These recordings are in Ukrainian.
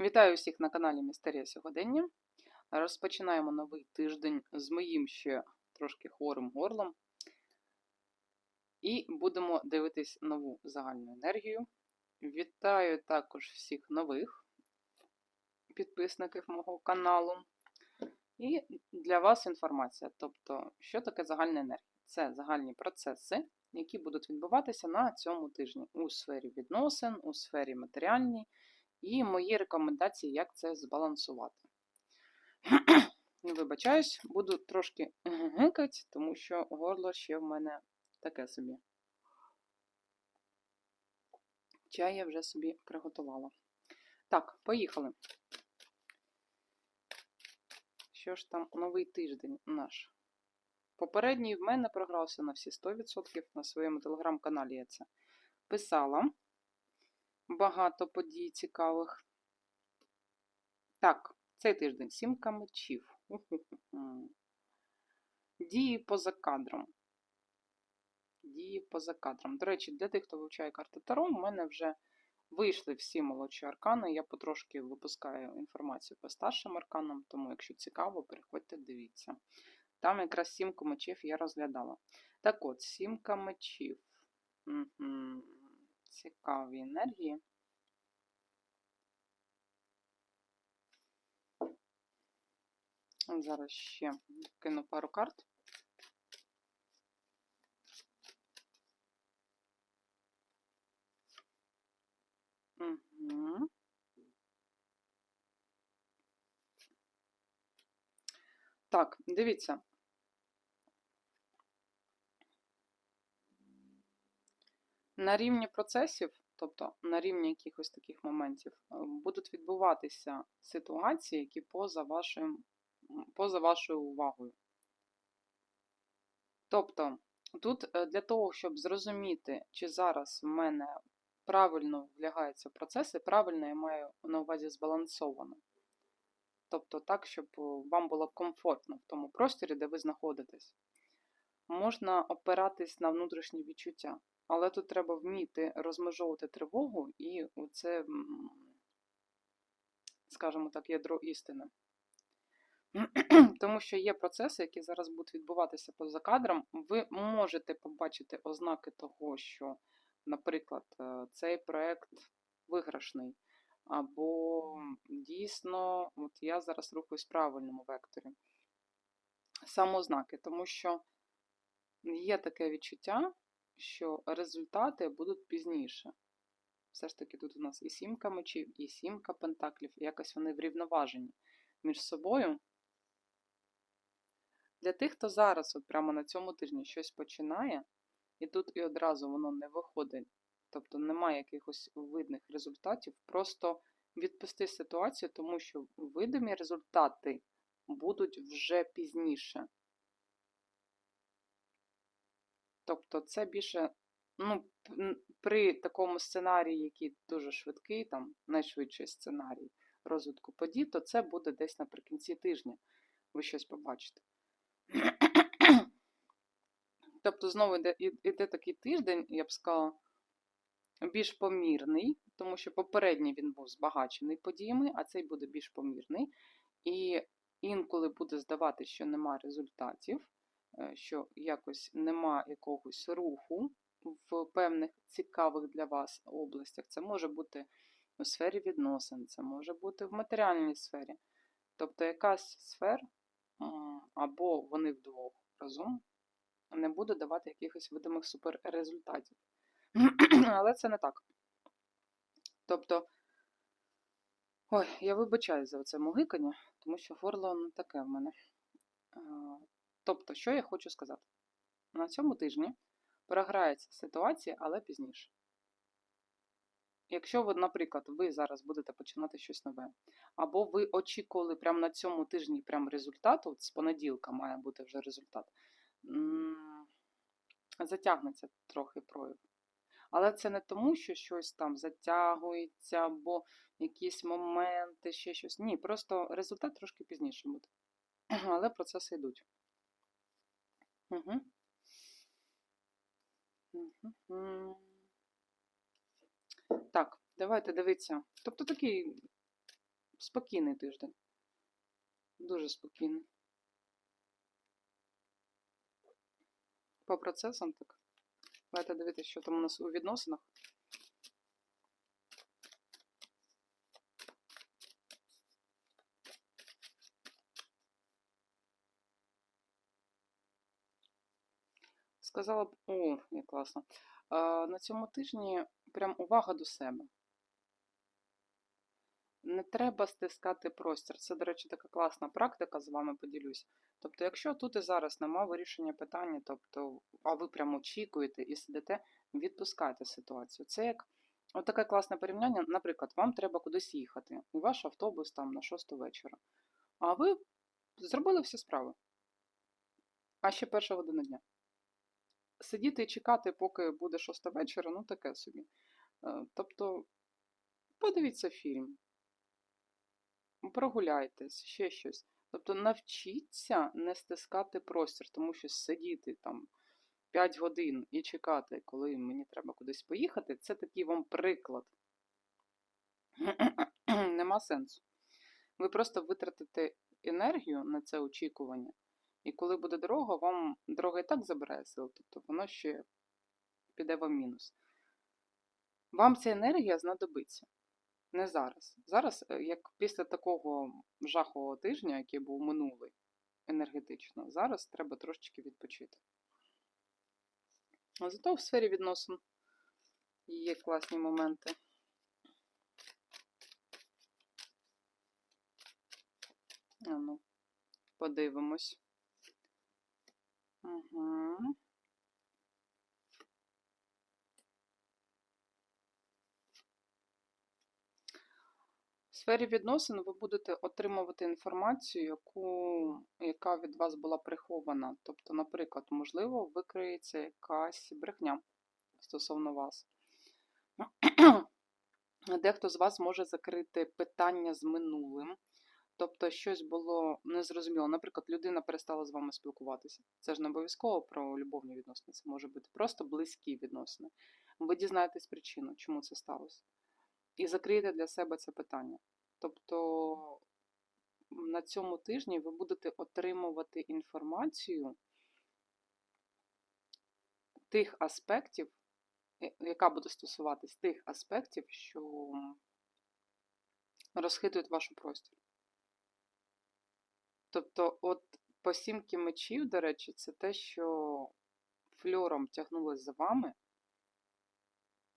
Вітаю всіх на каналі Містерія Сьогодення. Розпочинаємо новий тиждень з моїм ще трошки хворим горлом. І будемо дивитись нову загальну енергію. Вітаю також всіх нових підписників мого каналу. І для вас інформація. Тобто, що таке загальна енергія? Це загальні процеси, які будуть відбуватися на цьому тижні у сфері відносин, у сфері матеріальній. І мої рекомендації, як це збалансувати. Вибачаюсь, буду трошки гикати, тому що горло ще в мене таке собі. Чай я вже собі приготувала. Так, поїхали. Що ж там новий тиждень наш? Попередній в мене програвся на всі 100%. На своєму телеграм-каналі я це писала багато подій цікавих. Так, цей тиждень сімка мечів. Дії поза кадром. Дії поза кадром. До речі, для тих, хто вивчає карти Таро, у мене вже вийшли всі молодші аркани. Я потрошки випускаю інформацію по старшим арканам, тому, якщо цікаво, переходьте, дивіться. Там якраз сімку мечів я розглядала. Так от, сімка мечів. Угу цікаві енергії. Зараз ще кину пару карт. Угу. Так, дивіться. На рівні процесів, тобто на рівні якихось таких моментів, е, будуть відбуватися ситуації, які поза, вашим, поза вашою увагою. Тобто, тут е, для того, щоб зрозуміти, чи зараз в мене правильно влягаються процеси, правильно я маю на увазі збалансовано. Тобто так, щоб вам було комфортно в тому просторі, де ви знаходитесь. Можна опиратись на внутрішні відчуття. Але тут треба вміти розмежовувати тривогу і це, скажімо так, ядро істини. Тому що є процеси, які зараз будуть відбуватися поза кадром. Ви можете побачити ознаки того, що, наприклад, е, цей проєкт виграшний. Або дійсно, от я зараз рухаюсь в правильному векторі. Самознаки, тому що є таке відчуття, що результати будуть пізніше. Все ж таки, тут у нас і сімка мечів, і сімка пентаклів, і якось вони врівноважені між собою. Для тих, хто зараз, от прямо на цьому тижні, щось починає, і тут і одразу воно не виходить, тобто немає якихось видних результатів, просто відпусти ситуацію, тому що видимі результати будуть вже пізніше. Тобто це більше, ну, при такому сценарії, який дуже швидкий, там найшвидший сценарій розвитку подій, то це буде десь наприкінці тижня. Ви щось побачите. Тобто, знову йде, йде такий тиждень, я б сказала, більш помірний, тому що попередній він був збагачений подіями, а цей буде більш помірний. І інколи буде здавати, що нема результатів. Е, що якось нема якогось руху в певних цікавих для вас областях. Це може бути у сфері відносин, це може бути в матеріальній сфері. Тобто якась сфера, або вони вдвох разом не буде давати якихось видимих суперрезультатів. Але це не так. Тобто, ой, я вибачаю за це мугикання, тому що горло не таке в мене. Тобто, що я хочу сказати? На цьому тижні програється ситуація, але пізніше. Якщо ви, наприклад, ви зараз будете починати щось нове, або ви очікували прямо на цьому тижні прям результату, от з понеділка має бути вже результат, затягнеться трохи прояв. Але це не тому, що щось там затягується, або якісь моменти, ще щось. Ні, просто результат трошки пізніше буде. Але процеси йдуть. Так, давайте дивитися. Тобто такий спокійний тиждень. Дуже спокійний. По процесам так. Давайте дивитися, що там у нас у відносинах. Сказала б, о, як класно. На цьому тижні прям увага до себе. Не треба стискати простір. Це, до речі, така класна практика, з вами поділюсь. Тобто, якщо тут і зараз нема вирішення питання, тобто, а ви прямо очікуєте і сидите, відпускайте ситуацію. Це як от таке класне порівняння. Наприклад, вам треба кудись їхати, і ваш автобус там на 6 вечора. А ви зробили всі справи. А ще перша година дня. Сидіти і чекати, поки буде 6 вечора, ну таке собі. Е, Тобто, подивіться фільм, прогуляйтесь, ще щось. Тобто навчіться не стискати простір, тому що сидіти там 5 годин і чекати, коли мені треба кудись поїхати, це такий вам приклад. Нема сенсу. Ви просто витратите енергію на це очікування, і коли буде дорога, вам дорога і так забирає сил, тобто воно ще піде вам мінус. Вам ця енергія знадобиться. Не зараз. Зараз, е, як після такого жахового тижня, який був минулий енергетично, зараз треба трошечки відпочити. А зато в сфері відносин є класні моменти. А ну, подивимось. Угу. В сфері відносин ви будете отримувати інформацію, яку, яка від вас була прихована. Тобто, наприклад, можливо, викриється якась брехня стосовно вас. Дехто з вас може закрити питання з минулим. Тобто, щось було незрозуміло. Наприклад, людина перестала з вами спілкуватися. Це ж не обов'язково про любовні відносини, це може бути просто близькі відносини. Ви дізнаєтесь причину, чому це сталося. І закриєте для себе це питання. Тобто на цьому тижні ви будете отримувати інформацію тих аспектів, яка буде стосуватись тих аспектів, що розхитують вашу простір. Тобто, от по сімки мечів, до речі, це те, що фльором тягнулося за вами.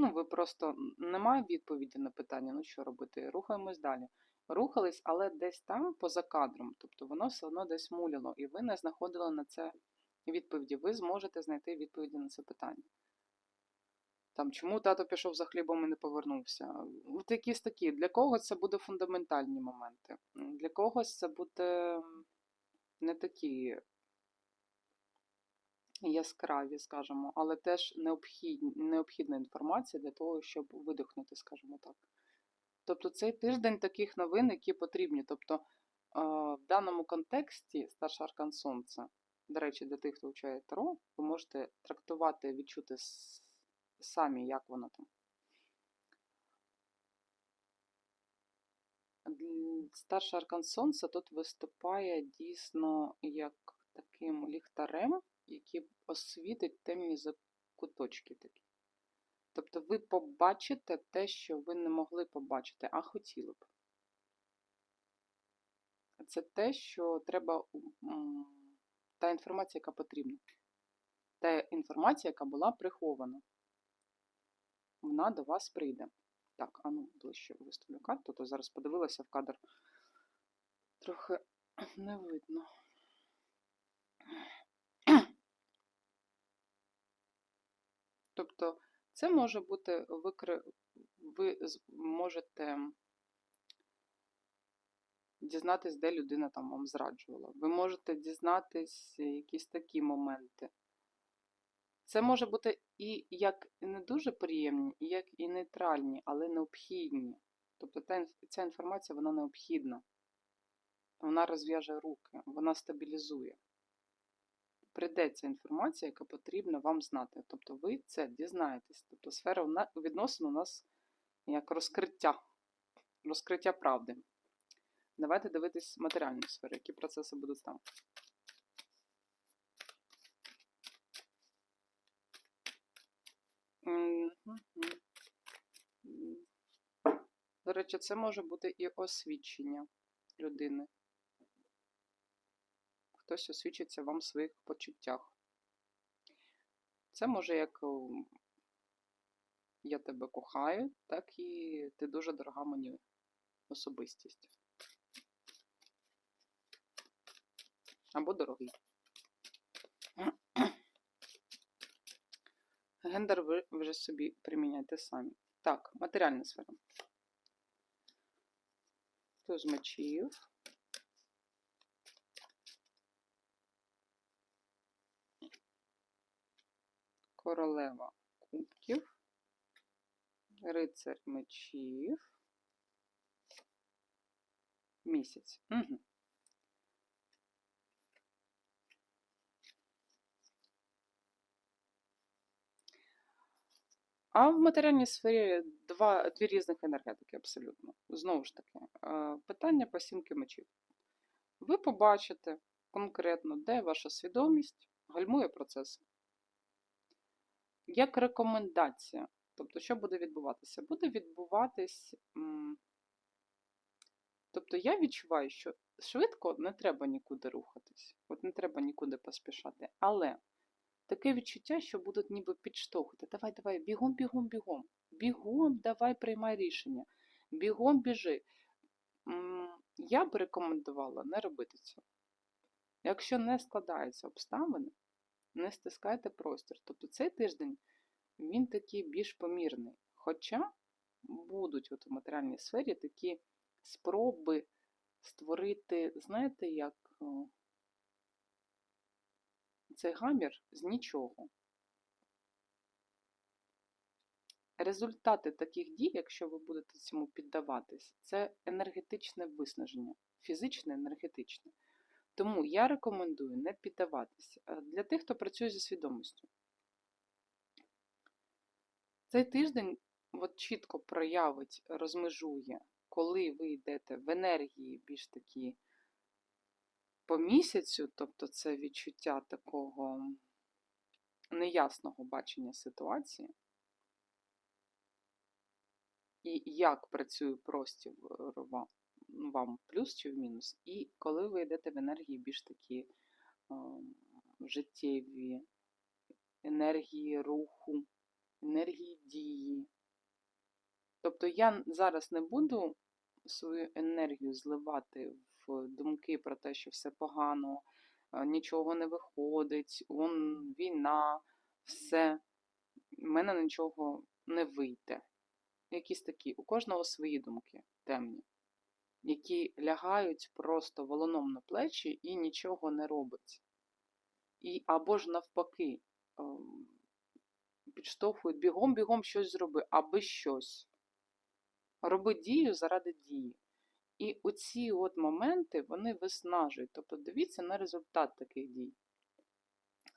Ну, ви просто немає відповіді на питання, ну що робити? Рухаємось далі. Рухались, але десь там поза кадром. Тобто воно все одно десь муляло, і ви не знаходили на це відповіді. Ви зможете знайти відповіді на це питання. Там, чому тато пішов за хлібом і не повернувся? От якісь такі. Для когось це буде фундаментальні моменти. Для когось це буде не такі яскраві, скажімо, але теж необхідні, необхідна інформація для того, щоб видихнути, скажімо так. Тобто цей тиждень таких новин, які потрібні. Тобто е, в даному контексті старший аркан Сонця, до речі, для тих, хто вивчає Таро, ви можете трактувати, відчути самі, як воно там. Старший аркан Сонця тут виступає дійсно як таким ліхтарем, який освітить темні закуточки такі. Тобто ви побачите те, що ви не могли побачити, а хотіли б. Це те, що треба, та інформація, яка потрібна. Та інформація, яка була прихована. Вона до вас прийде. Так, а ну, ближче виставлю карту, то зараз подивилася в кадр. Трохи не видно. Тобто, це може бути викри... ви можете дізнатись, де людина там вам зраджувала. Ви можете дізнатись якісь такі моменти. Це може бути і як не дуже приємні, і як і нейтральні, але необхідні. Тобто ця інформація вона необхідна. Вона розв'яже руки, вона стабілізує. Прийде ця інформація, яка потрібна вам знати. Тобто ви це дізнаєтесь. Тобто сфера відносин у нас як розкриття, розкриття правди. Давайте дивитись матеріальні сфери, які процеси будуть там. До речі, це може бути і освідчення людини. Хтось освічиться вам в своїх почуттях. Це може як я тебе кохаю, так і ти дуже дорога мені особистість. Або дорогий. Гендер ви вже собі приміняйте самі. Так, матеріальна сфера. Туз мечів. Королева кубків. Рицар мечів. Місяць. Угу. А в матеріальній сфері два, дві різних енергетики абсолютно. Знову ж таки, е, питання по сімки мечів. Ви побачите конкретно, де ваша свідомість гальмує процеси. Як рекомендація. Тобто, що буде відбуватися? Буде відбуватись. Тобто я відчуваю, що швидко не треба нікуди рухатись, от не треба нікуди поспішати. Але таке відчуття, що будуть ніби підштовхувати. Давай, давай, бігом, бігом, бігом. Бігом, давай приймай рішення. Бігом біжи. Я б рекомендувала не робити цього. Якщо не складаються обставини, не стискайте простір. Тобто цей тиждень він такий більш помірний. Хоча будуть от у матеріальній сфері такі спроби створити, знаєте, як цей гамір з нічого. Результати таких дій, якщо ви будете цьому піддаватись, це енергетичне виснаження, фізичне, енергетичне. Тому я рекомендую не піддаватись. Е, Для тих, хто працює зі свідомістю. Цей тиждень от чітко проявить, розмежує, коли ви йдете в енергії більш такі по місяцю, тобто це відчуття такого неясного бачення ситуації, і як працює простір вам, вам плюс чи в мінус, і коли ви йдете в енергії більш такі ем, життєві, енергії руху, енергії дії. Тобто я зараз не буду свою енергію зливати в думки про те, що все погано, е, нічого не виходить, он, війна, все. в мене нічого не вийде. Якісь такі, у кожного свої думки темні, які лягають просто волоном на плечі і нічого не робить. І або ж навпаки, ем, підштовхують бігом, бігом щось зроби, аби щось. Роби дію заради дії. І оці от моменти вони виснажують. Тобто дивіться на результат таких дій,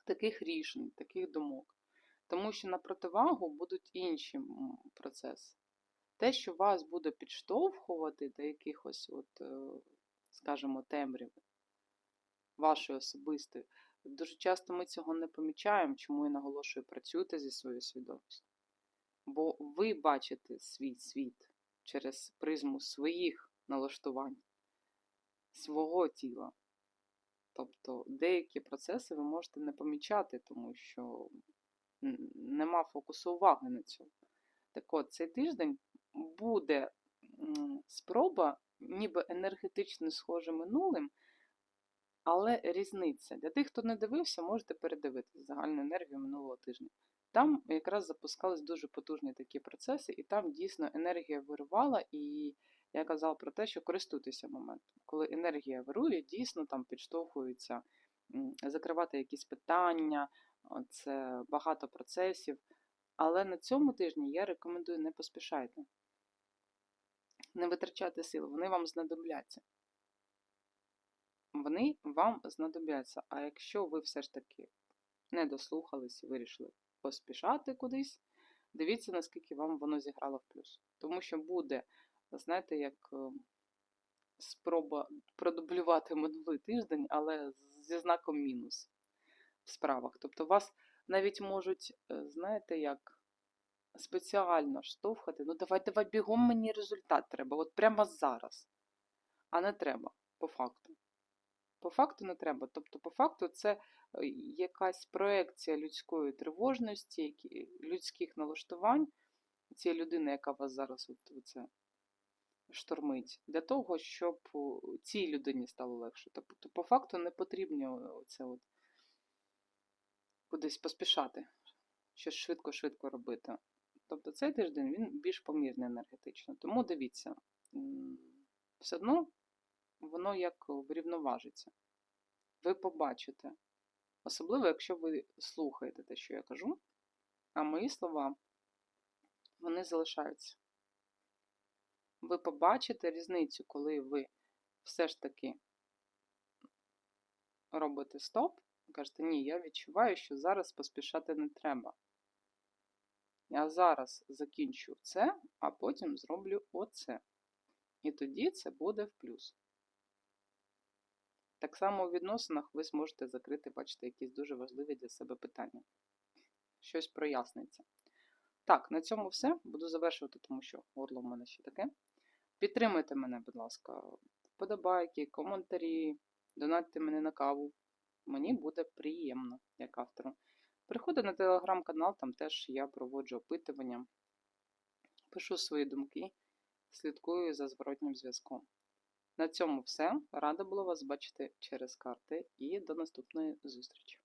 таких рішень, таких думок. Тому що на противагу будуть інші процеси. Те, що вас буде підштовхувати до якихось, от, е, скажімо, темряви вашої особистої, дуже часто ми цього не помічаємо, чому я наголошую, працюйте зі своєю свідомістю. Бо ви бачите свій світ через призму своїх налаштувань, свого тіла. Тобто деякі процеси ви можете не помічати, тому що нема фокусу уваги на цьому. Так от, цей тиждень буде спроба, ніби енергетично схоже минулим, але різниця. Для тих, хто не дивився, можете передивитися загальну енергію минулого тижня. Там якраз запускались дуже потужні такі процеси, і там дійсно енергія вирувала, і я казала про те, що користуйтеся моментом. Коли енергія вирує, дійсно там підштовхується закривати якісь питання, це багато процесів. Але на цьому тижні я рекомендую не поспішайте. Не витрачати сили, вони вам знадобляться. Вони вам знадобляться. А якщо ви все ж таки не дослухались і вирішили поспішати кудись, дивіться, наскільки вам воно зіграло в плюс. Тому що буде, знаєте, як е, спроба продублювати минулий тиждень, але зі знаком мінус в справах. Тобто вас навіть можуть, е, знаєте, як спеціально штовхати. Ну, давай, давай, бігом мені результат треба, от прямо зараз. А не треба, по факту. По факту не треба. Тобто, по факту, це е, якась проекція людської тривожності, людських налаштувань цієї людини, яка вас зараз от, це штормить, для того, щоб цій людині стало легше. Тобто, по факту не потрібно це от кудись поспішати, щось швидко-швидко робити. Тобто цей тиждень він більш помірний енергетично. Тому дивіться, все одно воно як врівноважиться. Ви побачите. Особливо, якщо ви слухаєте те, що я кажу, а мої слова, вони залишаються. Ви побачите різницю, коли ви все ж таки робите стоп, кажете, ні, я відчуваю, що зараз поспішати не треба. Я зараз закінчу це, а потім зроблю оце. І тоді це буде в плюс. Так само у відносинах ви зможете закрити, бачите, якісь дуже важливі для себе питання. Щось проясниться. Так, на цьому все. Буду завершувати, тому що горло в мене ще таке. Підтримуйте мене, будь ласка, вподобайки, коментарі, донатьте мене на каву. Мені буде приємно, як автору. Приходьте на телеграм-канал, там теж я проводжу опитування, пишу свої думки, слідкую за зворотнім зв'язком. На цьому все. Рада була вас бачити через карти і до наступної зустрічі.